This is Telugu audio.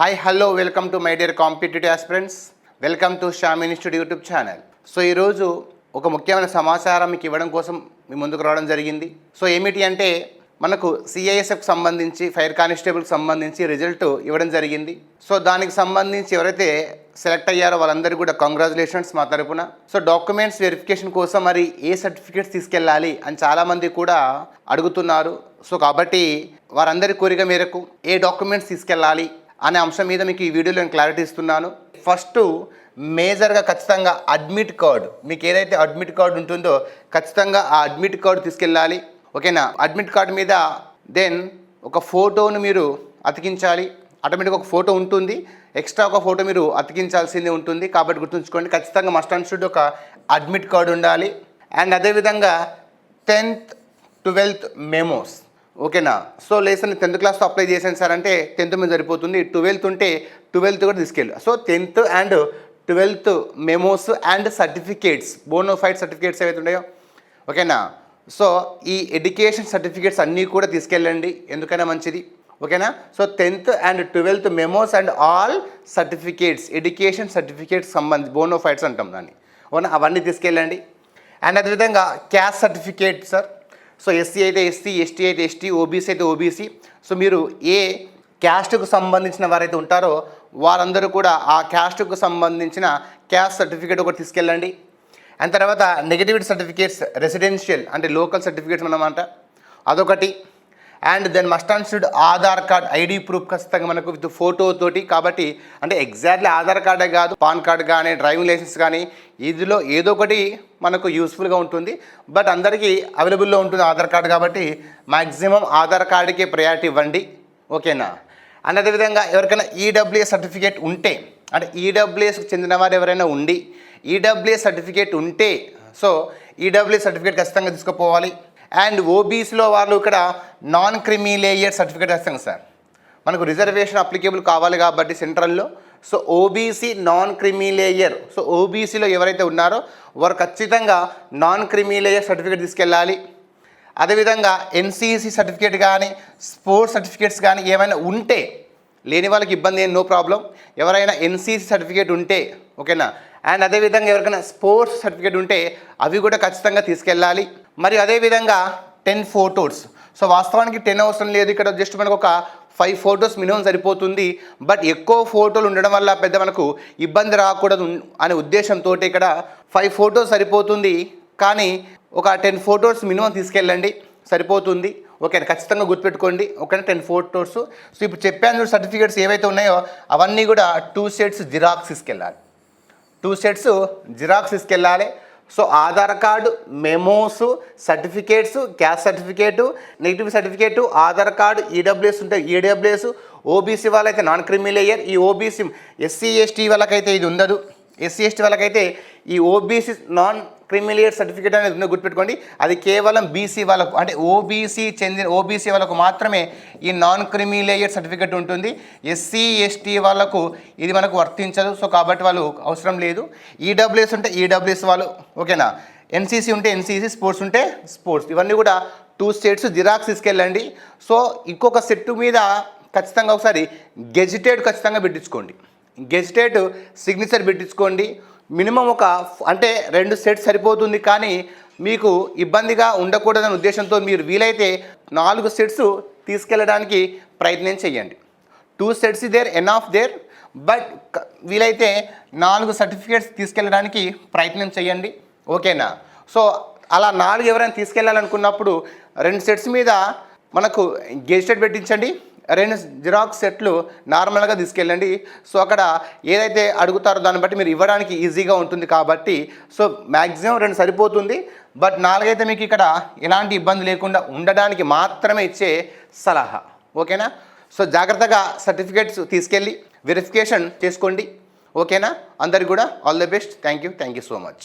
Hi hello welcome to my dear competitive aspirants welcome to Sham institute YouTube channel so ఈరోజు ఒక ముఖ్యమైన సమాచారం మీకు ఇవ్వడం కోసం మీ ముందుకు రావడం జరిగింది. సో ఏమిటి అంటే మనకు సిఐఎస్ఎఫ్కి సంబంధించి ఫైర్ కానిస్టేబుల్కి సంబంధించి రిజల్ట్ ఇవ్వడం జరిగింది. సో దానికి సంబంధించి ఎవరైతే సెలెక్ట్ అయ్యారో వాళ్ళందరికీ కూడా కంగ్రాచులేషన్స్ మా తరపున. సో డాక్యుమెంట్స్ వెరిఫికేషన్ కోసం మరి ఏ సర్టిఫికేట్స్ తీసుకెళ్ళాలి అని చాలామంది కూడా అడుగుతున్నారు. సో కాబట్టి వారందరి కోరిక మేరకు ఏ డాక్యుమెంట్స్ తీసుకెళ్ళాలి అనే అంశం మీద మీకు ఈ వీడియోలో నేను క్లారిటీ ఇస్తున్నాను. ఫస్ట్ మేజర్గా ఖచ్చితంగా అడ్మిట్ కార్డ్ మీకు ఏదైతే అడ్మిట్ కార్డ్ ఉంటుందో ఖచ్చితంగా ఆ అడ్మిట్ కార్డు తీసుకెళ్ళాలి. ఓకేనా అడ్మిట్ కార్డు మీద దెన్ ఒక ఫోటోను మీరు అతికించాలి. ఆటోమేటిక్గా ఒక ఫోటో ఉంటుంది. ఎక్స్ట్రా ఒక ఫోటో మీరు అతికించాల్సింది ఉంటుంది. కాబట్టి గుర్తుంచుకోండి ఖచ్చితంగా మస్ట్ అండ్ షుడ్ ఒక అడ్మిట్ కార్డు ఉండాలి. అండ్ అదేవిధంగా టెన్త్ ట్వెల్త్ మెమోస్ ఓకేనా? సో లేసన్ టెన్త్ క్లాస్లో అప్లై చేశాను సార్ అంటే టెన్త్ మీద సరిపోతుంది. ట్వెల్త్ ఉంటే ట్వెల్త్ కూడా తీసుకెళ్ళు. So tenth and twelfth memos and certificates bonafide certificates ఏవైతే ఉన్నాయో ఓకేనా? సో ఈ ఎడ్యుకేషన్ సర్టిఫికేట్స్ అన్నీ కూడా తీసుకెళ్ళండి. ఎందుకైనా మంచిది. ఓకేనా? So tenth and twelfth memos and all certificates education certificates సంబంధించి బోనోఫైడ్స్ అంటాం దాన్ని. ఓనా అవన్నీ తీసుకెళ్ళండి. అండ్ అదేవిధంగా caste certificate sir. So SC అయితే ఎస్సీ ఎస్టీ అయితే ఎస్టీ ఓబీసీ అయితే ఓబీసీ. సో మీరు ఏ క్యాస్ట్కు సంబంధించిన వారైతే ఉంటారో వారందరూ కూడా ఆ క్యాస్ట్కు సంబంధించిన క్యాస్ట్ సర్టిఫికేట్ ఒకటి తీసుకెళ్ళండి. అండ్ తర్వాత నెగటివిటీ సర్టిఫికేట్స్ రెసిడెన్షియల్ అంటే లోకల్ సర్టిఫికేట్స్ అన్నమాట. అదొకటి. And then must and should Aadhaar card ID proof ఖచ్చితంగా మనకు విత్ ఫోటో తోటి. కాబట్టి అంటే ఎగ్జాక్ట్లీ ఆధార్ కార్డే కాదు పాన్ కార్డ్ కానీ డ్రైవింగ్ లైసెన్స్ కానీ ఇందులో ఏదో ఒకటి మనకు యూస్ఫుల్గా ఉంటుంది. బట్ అందరికీ అవైలబుల్లో ఉంటుంది ఆధార్ కార్డు కాబట్టి మ్యాక్సిమం ఆధార్ కార్డుకే ప్రయారిటీ ఇవ్వండి. ఓకేనా? అండ్ అదేవిధంగా ఎవరికైనా ఈడబ్ల్యూఎస్ సర్టిఫికేట్ ఉంటే అంటే ఈడబ్ల్యూఎస్కి చెందిన వారు ఎవరైనా ఉండి ఈడబ్ల్యూఎస్ సర్టిఫికేట్ ఉంటే సో ఈడబ్ల్యూఎస్ సర్టిఫికేట్ ఖచ్చితంగా తీసుకుపోవాలి. అండ్ ఓబీసీలో వాళ్ళు ఇక్కడ నాన్ క్రిమీ లేయర్ సర్టిఫికేట్ ఖచ్చితంగా సార్. మనకు రిజర్వేషన్ అప్లికేబుల్ కావాలి కాబట్టి సెంట్రల్లో. So OBC non creamy layer so ఓబీసీలో ఎవరైతే ఉన్నారో వారు ఖచ్చితంగా నాన్ క్రిమీ లేయర్ సర్టిఫికేట్ తీసుకెళ్ళాలి. అదేవిధంగా ఎన్సీసీ సర్టిఫికేట్ కానీ స్పోర్ట్స్ సర్టిఫికేట్స్ కానీ ఏమైనా ఉంటే లేని వాళ్ళకి ఇబ్బంది ఏం నో ప్రాబ్లం. ఎవరైనా ఎన్సీసీ సర్టిఫికేట్ ఉంటే ఓకేనా? అండ్ అదేవిధంగా ఎవరికైనా స్పోర్ట్స్ సర్టిఫికేట్ ఉంటే అవి కూడా ఖచ్చితంగా తీసుకెళ్ళాలి. మరి అదేవిధంగా టెన్ ఫోటోస్ సో వాస్తవానికి టెన్ అవసరం లేదు. ఇక్కడ జస్ట్ మనకు ఒక ఫైవ్ ఫోటోస్ మినిమం సరిపోతుంది. బట్ ఎక్కువ ఫోటోలు ఉండడం వల్ల పెద్ద మనకు ఇబ్బంది రాకూడదు అనే ఉద్దేశంతో ఇక్కడ ఫైవ్ ఫోటోస్ సరిపోతుంది. కానీ ఒక టెన్ ఫోటోస్ మినిమం తీసుకెళ్ళండి. సరిపోతుంది. ఓకే ఖచ్చితంగా గుర్తుపెట్టుకోండి. ఓకేనా? టెన్ ఫోటోస్ సో ఇప్పుడు చెప్పాను చూడు సర్టిఫికేట్స్ ఏవైతే ఉన్నాయో అవన్నీ కూడా టూ సెట్స్ జిరాక్స్ తీసుకెళ్ళాలి. టూ సెట్స్ జిరాక్స్ తీసుకెళ్ళాలి. So Aadhaar card memos certificates caste certificate negative certificate Aadhaar card EWS ఉంటే ఈడబ్ల్యూఎస్ ఓబీసీ వాళ్ళైతే నాన్ క్రిమి లేయర్ ఈ ఓబీసీ ఎస్సీ ఎస్టీ వాళ్ళకైతే ఇది ఉండదు. ఎస్సీ ఎస్టీ వాళ్ళకైతే ఈ ఓబీసీ నాన్ క్రిమిలియర్ సర్టిఫికేట్ అనేది ఉందో గుర్తుపెట్టుకోండి. అది కేవలం బీసీ వాళ్ళకు అంటే ఓబీసీ చెందిన ఓబీసీ వాళ్ళకు మాత్రమే ఈ నాన్ క్రిమిలేయర్ సర్టిఫికేట్ ఉంటుంది ఎస్సీ ఎస్టీ వాళ్ళకు ఇది మనకు వర్తించదు. సో కాబట్టి వాళ్ళు అవసరం లేదు. ఈడబ్ల్యూఎస్ ఉంటే ఈడబ్ల్యూఎస్ వాళ్ళు ఓకేనా ఎన్సీసీ ఉంటే ఎన్సీసీ స్పోర్ట్స్ ఉంటే స్పోర్ట్స్ ఇవన్నీ కూడా టూ స్టేట్స్ జిరాక్స్ తీసుకెళ్ళండి. సో ఇంకొక సెట్ మీద ఖచ్చితంగా ఒకసారి గెజిటేట్ ఖచ్చితంగా పెట్టించుకోండి. గెజిటేట్ సిగ్నేచర్ పెట్టించుకోండి. మినిమం ఒక అంటే రెండు సెట్స్ సరిపోతుంది కానీ మీకు ఇబ్బందిగా ఉండకూడదనే ఉద్దేశంతో మీరు వీలైతే నాలుగు సెట్స్ తీసుకెళ్ళడానికి ప్రయత్నం చేయండి. Two sets there enough there but వీలైతే నాలుగు సర్టిఫికేట్స్ తీసుకెళ్ళడానికి ప్రయత్నం చేయండి. ఓకేనా? సో అలా నాలుగు ఎవరైనా తీసుకెళ్ళాలనుకున్నప్పుడు రెండు సెట్స్ మీద మనకు గెజిటెడ్ పెట్టించండి. రెండు జిరాక్స్ సెట్లు నార్మల్గా తీసుకెళ్ళండి. సో అక్కడ ఏదైతే అడుగుతారో దాన్ని బట్టి మీరు ఇవ్వడానికి ఈజీగా ఉంటుంది కాబట్టి సో మ్యాక్సిమం రెండు సరిపోతుంది. బట్ నాలుగైతే మీకు ఇక్కడ ఎలాంటి ఇబ్బంది లేకుండా ఉండడానికి మాత్రమే ఇచ్చే సలహా. ఓకేనా? సో జాగ్రత్తగా సర్టిఫికేట్స్ తీసుకెళ్ళి వెరిఫికేషన్ చేసుకోండి. ఓకేనా? అందరికి కూడా all the best. Thank you. Thank you so much.